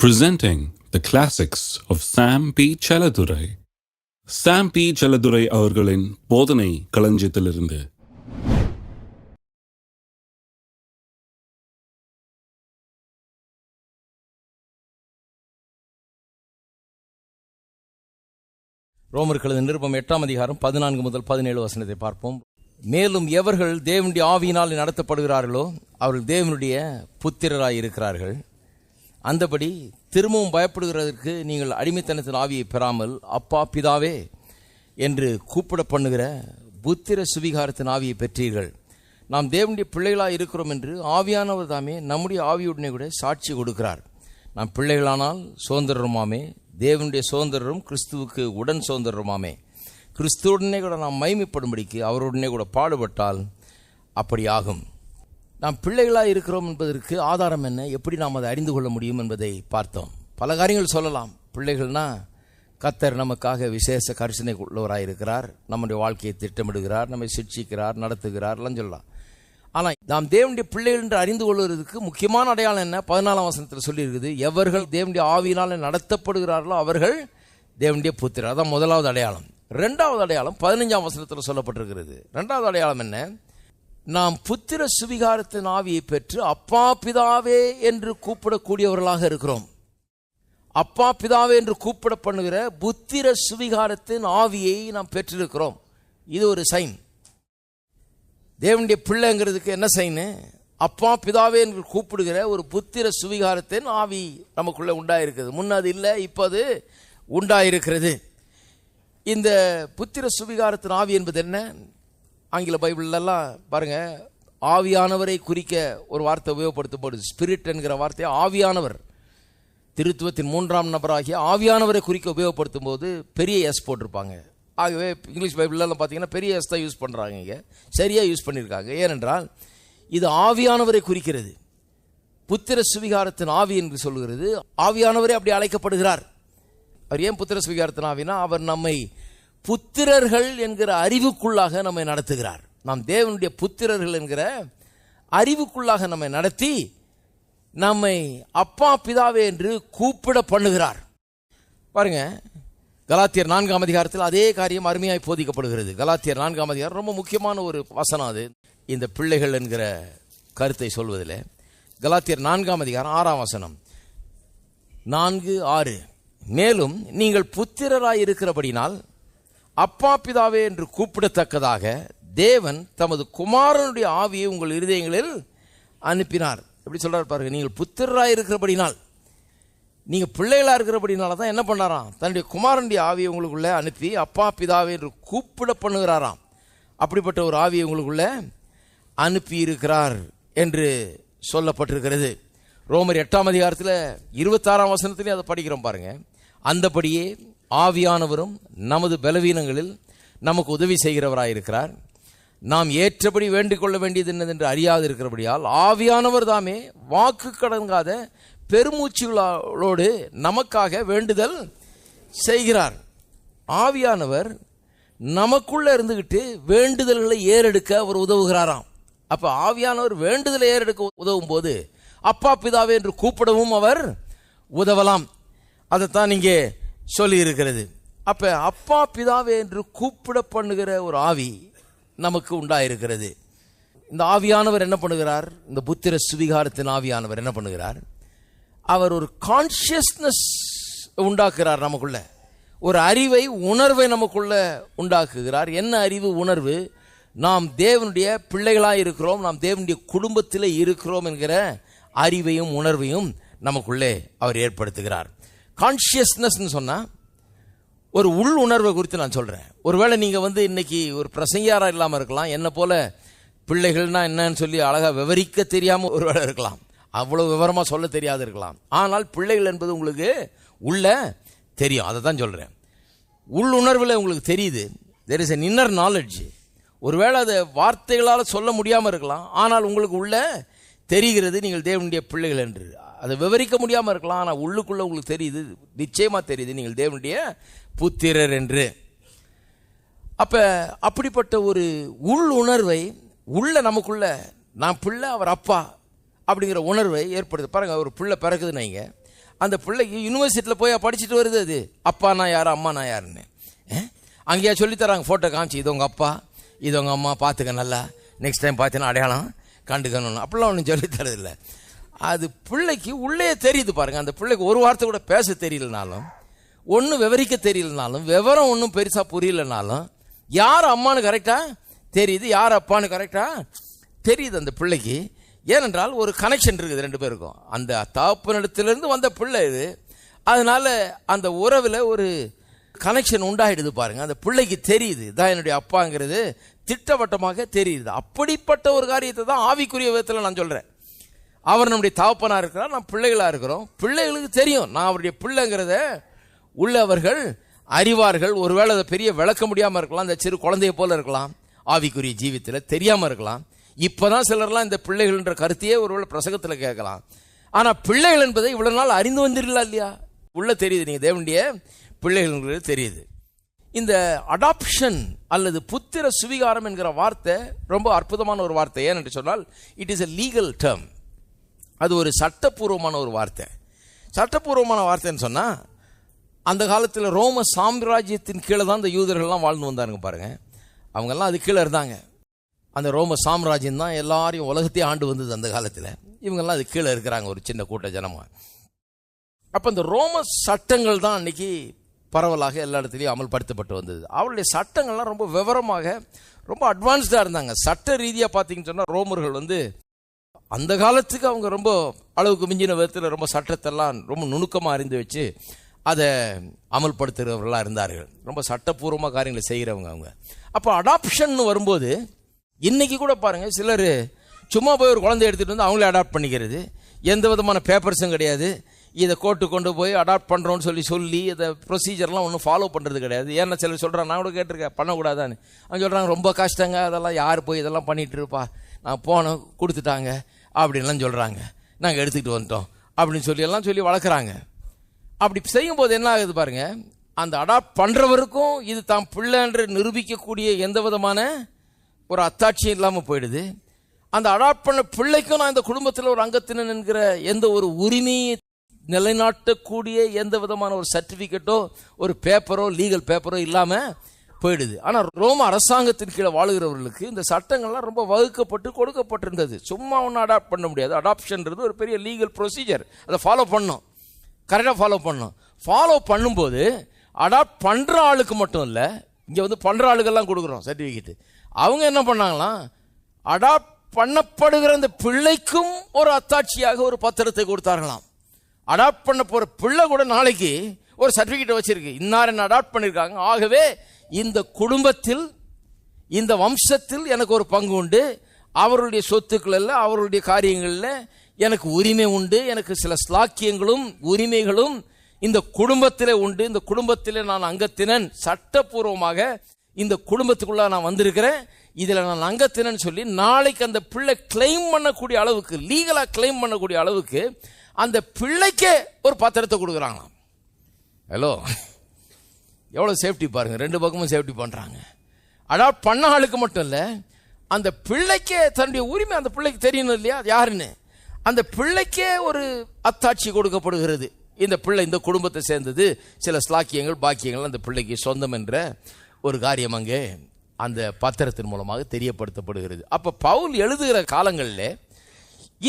presenting the classics of Sam P. Chaladurai. Sam P. Chaladurai அவர்களின் போதனை களஞ்சியத்திலிருந்து ரோமர்களது நிருபம் எட்டாம் அதிகாரம் பதினான்கு முதல் பதினேழு வசனத்தை பார்ப்போம் மேலும் எவர்கள் தேவனுடைய ஆவியினால் நடத்தப்படுகிறார்களோ அவர்கள் தேவனுடைய புத்திரராய் இருக்கிறார்கள் அந்தபடி திரும்பவும் பயப்படுகிறதற்கு நீங்கள் அடிமைத்தனத்தின் ஆவியை பெறாமல் அப்பா பிதாவே என்று கூப்பிட பண்ணுகிற புத்திர சுவிகாரத்தின் ஆவியை பெற்றீர்கள். நாம் தேவனுடைய பிள்ளைகளாக இருக்கிறோம் என்று ஆவியானவர் தாமே நம்முடைய ஆவியுடனே கூட சாட்சி கொடுக்கிறார். நாம் பிள்ளைகளானால் சுதந்திரமாமே தேவனுடைய சுதந்திரம் கிறிஸ்துவுக்கு உடன் சுதந்திரமாமே கிறிஸ்துவுடனே கூட நாம் மைமைப்படும்படிக்கு அவருடனே கூட பாடுபட்டால் அப்படி ஆகும் நாம் பிள்ளைகளாக இருக்கிறோம் என்பதற்கு ஆதாரம் என்ன? எப்படி நாம் அதை அறிந்து கொள்ள முடியும் என்பதை பார்த்தோம். பல காரியங்கள் சொல்லலாம். பிள்ளைகள்னா கத்தர் நமக்காக விசேஷ கரிசனை உள்ளவராக இருக்கிறார் நம்முடைய வாழ்க்கையை திட்டமிடுகிறார். நம்மை சிக்ஷிக்கிறார் நடத்துகிறார் எல்லாம் சொல்லலாம். ஆனால் நாம் தேவனுடைய பிள்ளைகள் என்று அறிந்து கொள்வதற்கு முக்கியமான அடையாளம் என்ன? பதினாலாம் வசனத்தில் சொல்லியிருக்குது எவர்கள் தேவனுடைய ஆவியினால் நடத்தப்படுகிறார்களோ அவர்கள் தேவனுடைய புத்திரர். அதான் முதலாவது அடையாளம். ரெண்டாவது அடையாளம் பதினஞ்சாம் வசனத்தில் சொல்லப்பட்டிருக்கிறது. ரெண்டாவது அடையாளம் என்ன? நாம் புத்திர சுவிகாரத்தின் ஆவியை பெற்று அப்பா பிதாவே என்று கூப்பிடக்கூடியவர்களாக இருக்கிறோம். அப்பா பிதாவே என்று கூப்பிட பண்ணுகிற புத்திர சுவிகாரத்தின் ஆவியை நாம் பெற்றிருக்கிறோம். இது ஒரு சைன் தேவனுடைய பிள்ளைங்கிறதுக்கு என்ன சைனு அப்பா பிதாவே என்று கூப்பிடுகிற ஒரு புத்திர சுவிகாரத்தின் ஆவி நமக்குள்ளே உண்டாயிருக்கிறது. முன்னது இல்லை இப்போ அது உண்டாயிருக்கிறது. இந்த புத்திர சுவிகாரத்தின் ஆவி என்பது என்ன? ஆங்கில பைபிள்லாம் பாருங்க ஆவியானவரை குறிக்க ஒரு வார்த்தை உபயோகப்படுத்தும்போது ஸ்பிரிட் என்கிற வார்த்தையை ஆவியானவர் திருத்துவத்தின் மூன்றாம் நபராகிய ஆவியானவரை குறிக்க உபயோகப்படுத்தும் போது பெரிய எஸ் போட்டிருப்பாங்க. ஆகவே இங்கிலீஷ் பைபிள்லாம் பார்த்தீங்கன்னா பெரிய எஸ் தான் யூஸ் பண்ணுறாங்க இங்கே. சரியாக யூஸ் பண்ணியிருக்காங்க ஏனென்றால் இது ஆவியானவரை குறிக்கிறது. புத்திர சுவிகாரத்தின் ஆவி என்று சொல்கிறது ஆவியானவரே அப்படி அழைக்கப்படுகிறார். அவர் ஏன் புத்திர சுவிகாரத்தின் ஆவினா அவர் நம்மை புத்திரர்கள் என்கிற அறிவுக்குள்ளாக நம்மை நடத்துகிறார். நாம் தேவனுடைய புத்திரர்கள் என்கிற அறிவுக்குள்ளாக நம்மை நடத்தி நம்மை அப்பா பிதாவே என்று கூப்பிட பண்ணுகிறார். பாருங்க கலாத்தியர் நான்காம் அதிகாரத்தில் அதே காரியம் அருமையாய் போதிக்கப்படுகிறது. கலாத்தியர் நான்காம் அதிகாரம் ரொம்ப முக்கியமான ஒரு வசனம் அது. இந்த பிள்ளைகள் என்கிற கருத்தை சொல்வதில் கலாத்தியர் நான்காம் அதிகாரம் ஆறாம் வசனம். நான்கு ஆறு. மேலும் நீங்கள் புத்திரராய் இருக்கிறபடினால் அப்பா பிதாவே என்று கூப்பிடத்தக்கதாக தேவன் தமது குமாரனுடைய ஆவியை உங்கள் இருதயங்களில் அனுப்பினார். எப்படி சொல்கிறார் பாருங்கள் நீங்கள் புத்திரராக இருக்கிறபடினால் நீங்கள் பிள்ளைகளாக இருக்கிறபடினால தான் என்ன பண்ணாராம்? தன்னுடைய குமாரனுடைய ஆவியை உங்களுக்குள்ளே அனுப்பி அப்பா பிதாவே என்று கூப்பிட பண்ணுகிறாராம். அப்படிப்பட்ட ஒரு ஆவியை உங்களுக்குள்ளே அனுப்பி இருக்கிறார் என்று சொல்லப்பட்டிருக்கிறது. ரோமர் எட்டாம் அதிகாரத்தில் இருபத்தாறாம் வசனத்துலேயும் அதை படிக்கிறோம் பாருங்கள் அந்தபடியே ஆவியானவரும் நமது பலவீனங்களில் நமக்கு உதவி செய்கிறவராயிருக்கிறார். நாம் ஏற்றபடி வேண்டிக் கொள்ள வேண்டியது என்னதென்று அறியாது இருக்கிறபடியால் ஆவியானவர் தாமே வாக்கு கடங்காத பெருமூச்சுகளோடு நமக்காக வேண்டுதல் செய்கிறார். ஆவியானவர் நமக்குள்ளே இருந்துகிட்டு வேண்டுதல்களை ஏறெடுக்க அவர் உதவுகிறாராம். அப்போ ஆவியானவர் வேண்டுதலை ஏறெடுக்க உதவும் போது அப்பா பிதாவே என்று கூப்பிடவும் அவர் உதவலாம். அதைத்தான் இங்கே சொல்லி இருக்கிறது அப்ப அப்பா பிதாவே என்று கூப்பிட பண்ணுகிற ஒரு ஆவி நமக்கு உண்டாயிருக்கிறது. இந்த ஆவியானவர் என்ன பண்ணுகிறார்? இந்த புத்திர சுவிகாரத்தின் ஆவியானவர் என்ன பண்ணுகிறார்? அவர் ஒரு கான்சியஸ்னஸ் உண்டாக்குறார் நமக்குள்ள. ஒரு அறிவை உணர்வை நமக்குள்ள உண்டாக்குகிறார். என்ன அறிவு உணர்வு? நாம் தேவனுடைய பிள்ளைகளாக இருக்கிறோம். நாம் தேவனுடைய குடும்பத்தில் இருக்கிறோம் என்கிற அறிவையும் உணர்வையும் நமக்குள்ளே அவர் ஏற்படுத்துகிறார். கான்சியஸ்னஸ்ன்னு சொன்னால் ஒரு உள் உணர்வை குறித்து நான் சொல்கிறேன் ஒருவேளை நீங்கள் வந்து இன்றைக்கி ஒரு பிரசங்கியாராக இல்லாமல் இருக்கலாம் என்ன போல பிள்ளைகள்னால் என்னன்னு சொல்லி அழகாக விவரிக்க தெரியாமல் ஒரு வேளை இருக்கலாம். அவ்வளோ விவரமாக சொல்ல தெரியாது இருக்கலாம். ஆனால் பிள்ளைகள் என்பது உங்களுக்கு உள்ள தெரியும். அதை தான் சொல்கிறேன் உள் உணர்வில் உங்களுக்கு தெரியுது. There is an inner knowledge ஒருவேளை அதை வார்த்தைகளால் சொல்ல முடியாமல் இருக்கலாம். ஆனால் உங்களுக்கு உள்ள தெரிகிறது நீங்கள் தேவனுடைய பிள்ளைகள் என்று. அதை விவரிக்க முடியாமல் இருக்கலாம் ஆனால் உள்ளுக்குள்ளே உங்களுக்கு தெரியுது நிச்சயமாக தெரியுது நீங்கள் தேவனுடைய புத்திரர் என்று. அப்போ அப்படிப்பட்ட ஒரு உள் உணர்வை உள்ள நமக்குள்ள நான் பிள்ளை அவர் அப்பா அப்படிங்கிற உணர்வை ஏற்படுது. பாருங்க ஒரு பிள்ளை பிறக்குதுன்னு அந்த பிள்ளைக்கு யூனிவர்சிட்டியில் போய் படிச்சுட்டு வருது அது. அப்பா நான் யார் அம்மா நான் யாருன்னு. அங்கேயா சொல்லித்தராங்க ஃபோட்டோ காமிச்சு இது உங்கள் அப்பா இது உங்கள் அம்மா பார்த்துக்க நல்லா. நெக்ஸ்ட் டைம் பார்த்தீங்கன்னா அடையாளம் கண்டுக்கணும் அப்படிலாம் ஒன்றும் சொல்லித் தரதில்லை. அது பிள்ளைக்கு உள்ளே தெரியுது பாருங்கள் அந்த பிள்ளைக்கு ஒரு வார்த்தை கூட பேச தெரியலனாலும் ஒன்றும் விவரிக்க தெரியலனாலும் விவரம் ஒன்றும் பெருசாக புரியலனாலும் யார் அம்மானு கரெக்டாக தெரியுது. யார் அப்பான்னு கரெக்டாக தெரியுது அந்த பிள்ளைக்கு. ஏனென்றால் ஒரு கனெக்ஷன் இருக்குது ரெண்டு பேருக்கும். அந்த தகப்பனிடத்திலிருந்து வந்த பிள்ளை இது. அதனால் அந்த உறவில் ஒரு கனெக்ஷன் உண்டாயிடுது பாருங்க. அந்த பிள்ளைக்கு தெரியுது. இதான் என்னுடைய அப்பாங்கிறது. திட்டவட்டமாக தெரியுது. அப்படிப்பட்ட ஒரு காரியத்தை தான் ஆவிக்குரிய விதத்தில் நான் சொல்கிறேன் அவர் நம்முடைய தாப்பனாக இருக்கிறார். நான் பிள்ளைகளாக இருக்கிறோம். பிள்ளைகளுக்கு தெரியும். நான் அவருடைய பிள்ளைங்கிறத உள்ளவர்கள் அறிவார்கள். ஒருவேளை அதை பெரிய விளக்க முடியாமல் இருக்கலாம். அந்த சிறு குழந்தைய போல இருக்கலாம். ஆவிக்குரிய ஜீவித்தில் தெரியாமல் இருக்கலாம். இப்போ தான் சிலர்லாம் இந்த பிள்ளைகள்ன்ற கருத்தையே ஒருவேளை பிரசங்கத்தில் கேட்கலாம். ஆனால் பிள்ளைகள் என்பதை இவ்வளோ நாள் அறிந்து வந்துடலாம் இல்லையா? உள்ள தெரியுது. நீங்க தேவனுடைய பிள்ளைகள்ங்கிறது தெரியுது. இந்த அடாப்ஷன் அல்லது புத்திர சுவிகாரம் என்கிற வார்த்தை ரொம்ப அற்புதமான ஒரு வார்த்தை. ஏனென்று சொன்னால் it is a legal term அது ஒரு சட்டப்பூர்வமான ஒரு வார்த்தை. சட்டப்பூர்வமான வார்த்தைன்னு சொன்னால் அந்த காலத்தில் ரோம சாம்ராஜ்யத்தின் கீழே தான் இந்த யூதர்கள்லாம் வாழ்ந்து வந்தாருங்க பாருங்கள் அவங்கெல்லாம் அது கீழே இருந்தாங்க. அந்த ரோம சாம்ராஜ்யம் தான் எல்லாரையும் உலகத்தையே ஆண்டு வந்தது அந்த காலத்தில். இவங்கெல்லாம் அது கீழே இருக்கிறாங்க ஒரு சின்ன கூட்ட ஜனமாக அப்போ இந்த ரோம சட்டங்கள் தான் அன்னைக்கு பரவலாக எல்லா இடத்துலையும் அமல்படுத்தப்பட்டு வந்தது. அவருடைய சட்டங்கள்லாம் ரொம்ப விவரமாக ரொம்ப அட்வான்ஸ்டாக இருந்தாங்க. சட்ட ரீதியாக பார்த்தீங்கன்னு சொன்னால் ரோமர்கள் வந்து அந்த காலத்துக்கு அவங்க ரொம்ப அளவுக்கு மிஞ்சின விதத்தில் ரொம்ப சட்டத்தெல்லாம் ரொம்ப நுணுக்கமாக அறிந்து வச்சு அதை அமல்படுத்துகிறவர்களாக இருந்தார்கள். ரொம்ப சட்டப்பூர்வமாக காரியங்களை செய்கிறவங்க அவங்க. அப்போ அடாப்ஷன் வரும்போது இன்றைக்கி கூட பாருங்கள் சிலர் சும்மா போய் ஒரு குழந்தை எடுத்துகிட்டு வந்து அவங்களே அடாப்ட் பண்ணிக்கிறது. எந்த விதமான பேப்பர்ஸும் கிடையாது. இதை கோர்ட்டு கொண்டு போய் அடாப்ட் பண்ணுறோன்னு சொல்லி சொல்லி இதை ப்ரொசீஜர்லாம் ஒன்றும் ஃபாலோ பண்ணுறது கிடையாது. ஏன்னா சிலர் சொல்கிறாங்க நான் கூட கேட்டிருக்கேன் பண்ணக்கூடாதான்னு. அவங்க சொல்கிறாங்க ரொம்ப கஷ்டங்க அதெல்லாம் யார் போய் இதெல்லாம் பண்ணிகிட்டு இருப்பா? நான் போனோம் கொடுத்துட்டாங்க அப்படின்லாம் சொல்கிறாங்க நாங்கள் எடுத்துக்கிட்டு வந்துட்டோம் அப்படின்னு சொல்லி எல்லாம் சொல்லி வளர்க்குறாங்க. அப்படி செய்யும்போது என்ன ஆகுது பாருங்கள் அந்த அடாப்ட் பண்ணுறவருக்கும் இது தான் பிள்ளை என்று நிரூபிக்கக்கூடிய எந்த விதமான ஒரு அத்தாட்சியும் இல்லாமல் போயிடுது. அந்த அடாப்ட் பண்ண பிள்ளைக்கும் நான் இந்த குடும்பத்தில் ஒரு அங்கத்தினன் என்கிற எந்த ஒரு உரிமையை நிலைநாட்டக்கூடிய எந்த விதமான ஒரு சர்டிஃபிகேட்டோ ஒரு பேப்பரோ லீகல் பேப்பரோ இல்லாமல் போயிடுது. ஆனால் ரோம அரசாங்கத்தின் கீழே வாழுகிறவர்களுக்கு இந்த சட்டங்கள்லாம் ரொம்ப வகுக்கப்பட்டு கொடுக்கப்பட்டிருந்தது. சும்மா ஒன்றும் அடாப்ட் பண்ண முடியாது. அடாப்ஷன்றது ஒரு பெரிய லீகல் ப்ரொசீஜர் அதை ஃபாலோ பண்ணோம் கரெக்டாக ஃபாலோ பண்ணோம் ஃபாலோ பண்ணும்போது அடாப்ட் பண்ணுற ஆளுக்கு மட்டும் இல்லை இங்கே வந்து பண்ணுற ஆளுக்கெல்லாம் கொடுக்குறோம் சர்டிஃபிகேட்டு அவங்க என்ன பண்ணாங்களாம் அடாப்ட் பண்ணப்படுகிற அந்த பிள்ளைக்கும் ஒரு அத்தாட்சியாக ஒரு பத்திரத்தை கொடுத்தார்களாம். அடாப்ட் பண்ண போகிற பிள்ளை கூட நாளைக்கு ஒரு சர்டிஃபிகேட் வச்சிருக்கு. இன்னார் என்ன அடாப்ட் பண்ணியிருக்காங்க ஆகவே இந்த குடும்பத்தில் இந்த வம்சத்தில் எனக்கு ஒரு பங்கு உண்டு. அவருடைய சொத்துக்களில் அவருடைய காரியங்களில் எனக்கு உரிமை உண்டு. எனக்கு சில ஸ்லாக்கியங்களும் உரிமைகளும் இந்த குடும்பத்திலே உண்டு. இந்த குடும்பத்திலே நான் அங்கத்தினன். சட்டப்பூர்வமாக இந்த குடும்பத்துக்குள்ளே நான் வந்திருக்கிறேன். இதில் நான் அங்கத்தினன் சொல்லி நாளைக்கு அந்த பிள்ளை கிளைம் பண்ணக்கூடிய அளவுக்கு லீகலாக கிளைம் பண்ணக்கூடிய அளவுக்கு அந்த பிள்ளைக்கே ஒரு பத்திரத்தை கொடுக்குறாங்களாம். ஹலோ எவ்வளோ சேஃப்டி பாருங்க. ரெண்டு பக்கமும் சேஃப்டி பண்ணுறாங்க அடாப்ட் பண்ண ஆளுக்கு மட்டும் இல்லை அந்த பிள்ளைக்கே தன்னுடைய உரிமை அந்த பிள்ளைக்கு தெரியணும் இல்லையா? அது யாருன்னு? அந்த பிள்ளைக்கே ஒரு அத்தாட்சி கொடுக்கப்படுகிறது. இந்த பிள்ளை இந்த குடும்பத்தை சேர்ந்தது. சில ஸ்லாக்கியங்கள் பாக்கியங்கள் அந்த பிள்ளைக்கு சொந்தம் என்ற ஒரு காரியம் அங்கே அந்த பத்திரத்தின் மூலமாக தெரியப்படுத்தப்படுகிறது. அப்போ பவுல் எழுதுகிற காலங்களில்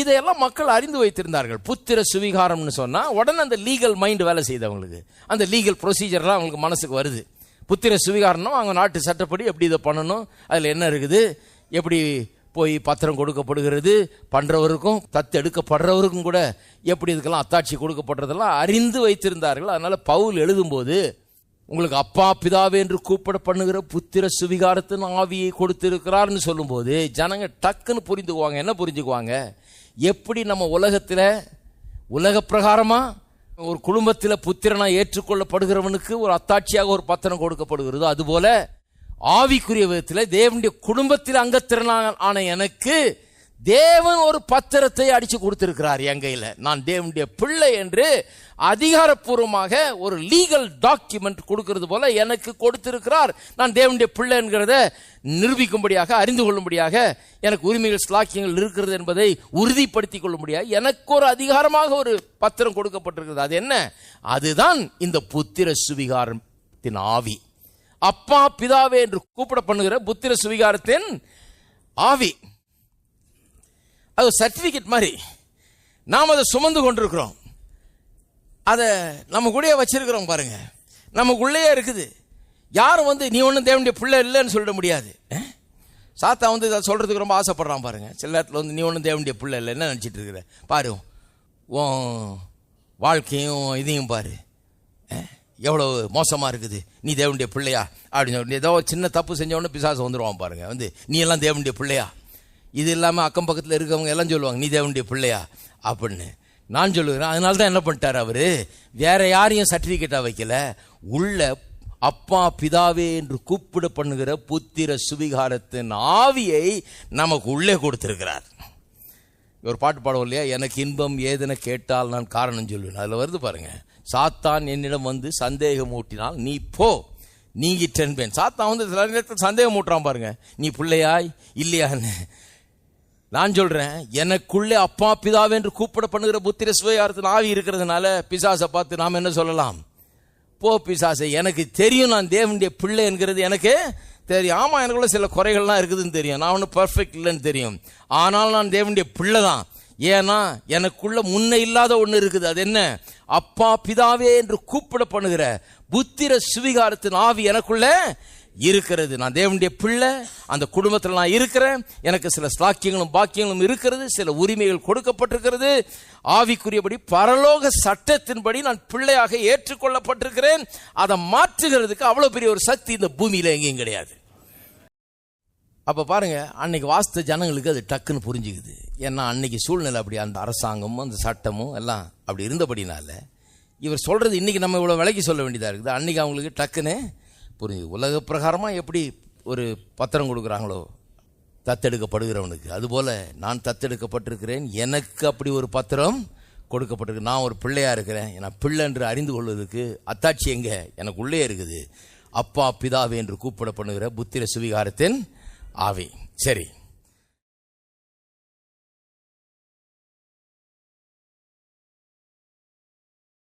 இதையெல்லாம் மக்கள் அறிந்து வைத்திருந்தார்கள். புத்திர சுவிகாரம்னு சொன்னால் உடனே அந்த லீகல் மைண்ட் வேலை செய்யுது அவங்களுக்கு. அந்த லீகல் ப்ரொசீஜர்லாம் அவங்களுக்கு மனசுக்கு வருது. புத்திர சுவீகாரம்னா அவங்க நாட்டு சட்டப்படி எப்படி இதை பண்ணணும் அதில் என்ன இருக்குது எப்படி போய் பத்திரம் கொடுக்கப்படுகிறது பண்ணுறவருக்கும் தத்து எடுக்கப்படுறவருக்கும் கூட எப்படி இதுக்கெல்லாம் அத்தாட்சி கொடுக்கப்படுறதெல்லாம் அறிந்து வைத்திருந்தார்கள். அதனால் பவுல் எழுதும்போது உங்களுக்கு அப்பா பிதாவே என்று கூப்பிட பண்ணுகிற புத்திர சுவிகாரத்தின் ஆவியை கொடுத்திருக்கிறார்னு சொல்லும்போது ஜனங்க டக்குன்னு புரிந்துக்குவாங்க. என்ன புரிஞ்சுக்குவாங்க? எப்படி நம்ம உலகத்தில் உலக பிரகாரமாக ஒரு குடும்பத்தில் புத்திரனாக ஏற்றுக்கொள்ளப்படுகிறவனுக்கு ஒரு அத்தாட்சியாக ஒரு பத்திரம் கொடுக்கப்படுகிறதோ அதுபோல ஆவிக்குரிய விதத்தில் தேவனுடைய குடும்பத்தில் அங்கத்திறனாக ஆன எனக்கு தேவன் ஒரு பத்திரத்தை அடிச்சு கொடுத்திருக்கிறார் என் கையில். நான் தேவனுடைய பிள்ளை என்று அதிகாரப்பூர்வமாக ஒரு லீகல் டாக்குமெண்ட் கொடுக்கறது போல எனக்கு கொடுத்திருக்கிறார். நான் தேவனுடைய பிள்ளை என்கிறத நிரூபிக்கும்படியாக அறிந்து கொள்ளும்படியாக எனக்கு உரிமைகள் ஸ்லாக்கியங்கள் இருக்கிறது என்பதை உறுதிப்படுத்திக் கொள்ளும்படியாக எனக்கு ஒரு அதிகாரமாக ஒரு பத்திரம் கொடுக்கப்பட்டிருக்கிறது. அது என்ன? அதுதான் இந்த புத்திர சுவிகாரத்தின் ஆவி. அப்பா பிதாவே என்று கூப்பிட பண்ணுகிற புத்திர சுவிகாரத்தின் ஆவி. அது சர்டிஃபிகேட் மாதிரி. நாம் அதை சுமந்து கொண்டிருக்கிறோம். அதை நம்ம கூடயே வச்சிருக்கிறோம் பாருங்க. நமக்குள்ளேயே இருக்குது. யாரும் வந்து நீ ஒன்றும் தேவனுடைய பிள்ளை இல்லைன்னு சொல்லிட முடியாது. சாத்தா வந்து இதை சொல்கிறதுக்கு ரொம்ப ஆசைப்படுறான் பாருங்க. சில நேரத்தில் வந்து நீ ஒன்றும் தேவனுடைய பிள்ளை இல்லை என்ன நினச்சிட்டு இருக்கிற? பாரு உன் வாழ்க்கையும் இதையும் பாரு. எவ்வளோ மோசமாக இருக்குது. நீ தேவனுடைய பிள்ளையா? அப்படின்னு சொல்லி ஏதோ சின்ன தப்பு செஞ்சவொடனே பிசாசு வந்துருவான் பாருங்க. வந்து நீ எல்லாம் தேவனுடைய பிள்ளையா? இது இல்லாமல் அக்கம் பக்கத்தில் இருக்கவங்க எல்லாம் சொல்லுவாங்க நீ தேவனுடைய பிள்ளையா? அப்படின்னு. நான் சொல்லுகிறேன். அதனால தான் என்ன பண்ணிட்டார் அவர்? வேற யாரையும் சர்டிஃபிகேட்டாக வைக்கல. உள்ள அப்பா பிதாவே என்று கூப்பிட பண்ணுகிற புத்திர சுவிகாரத்தின் ஆவியை நமக்கு உள்ளே கொடுத்துருக்கிறார். ஒரு பாட்டு பாடுவோம் இல்லையா? எனக்கு இன்பம் ஏதென கேட்டால் நான் காரணம் சொல்லுவேன் அதில் வருது பாருங்கள் சாத்தான் என்னிடம் வந்து சந்தேகம் ஊட்டினால் நீ போ நீங்கிட்டேன்பேன் சாத்தான் வந்து சில நேரத்தில் சந்தேகம் ஊட்டுறான் பாருங்க. நீ பிள்ளையாய் இல்லையான்னு. நான் சொல்றேன் எனக்குள்ளே அப்பா பிதாவே என்று கூப்பிட பண்ணுகிற புத்திர சுவையாரத்தின் ஆவி இருக்கிறதுனால பிசாசை பார்த்து நாம் என்ன சொல்லலாம்? போ பிசாசை எனக்கு தெரியும் நான் தேவனுடைய பிள்ளை என்கிறது எனக்கு தெரியும். ஆமாம் எனக்குள்ள சில குறைகள்லாம் இருக்குதுன்னு தெரியும். நான் ஒன்றும் பர்ஃபெக்ட் இல்லைன்னு தெரியும். ஆனால் நான் தேவனுடைய பிள்ளை தான் ஏன்னா எனக்குள்ள முன்ன இல்லாத ஒன்று இருக்குது. அது என்ன? அப்பா பிதாவே என்று கூப்பிட பண்ணுகிற புத்திர சுவிகாரத்தின் ஆவி எனக்குள்ள இருக்கிறது. நான் தேவனுடைய பிள்ளை அந்த குடும்பத்தில் நான் இருக்கிறேன். எனக்கு சில ஸ்லாக்கியங்களும் பாக்கியங்களும் இருக்கிறது சில உரிமைகள் கொடுக்கப்பட்டிருக்கிறது. ஆவிக்குரியபடி பரலோக சட்டத்தின்படி நான் பிள்ளையாக ஏற்றுக்கொள்ளப்பட்டிருக்கிறேன். அதை மாற்றுகிறதுக்கு அவ்வளோ பெரிய ஒரு சக்தி இந்த பூமியில் எங்கேயும் கிடையாது. அப்போ பாருங்க அன்னைக்கு வாஸ்த ஜனங்களுக்கு அது டக்குன்னு புரிஞ்சுக்குது. ஏன்னா அன்னைக்கு சூழ்நிலை அப்படி அந்த அரசாங்கமும் அந்த சட்டமும் எல்லாம் அப்படி இருந்தபடினால இவர் சொல்றது இன்னைக்கு நம்ம இவ்வளோ விலைக்கு சொல்ல வேண்டியதாக இருக்குது. அன்னைக்கு அவங்களுக்கு டக்குன்னு புரியுது உலக பிரகாரமாக எப்படி ஒரு பத்திரம் கொடுக்குறாங்களோ தத்தெடுக்கப்படுகிறவனுக்கு. அதுபோல் நான் தத்தெடுக்கப்பட்டிருக்கிறேன் எனக்கு அப்படி ஒரு பத்திரம் கொடுக்கப்பட்டிருக்கு. நான் ஒரு பிள்ளையாக இருக்கிறேன் நான் பிள்ளை என்று அறிந்து கொள்வதற்கு அத்தாட்சி எங்கே? எனக்கு உள்ளே இருக்குது. அப்பா பிதாவே என்று கூப்பிட பண்ணுகிற புத்திர சுவிகாரத்தின் ஆவி. சரி.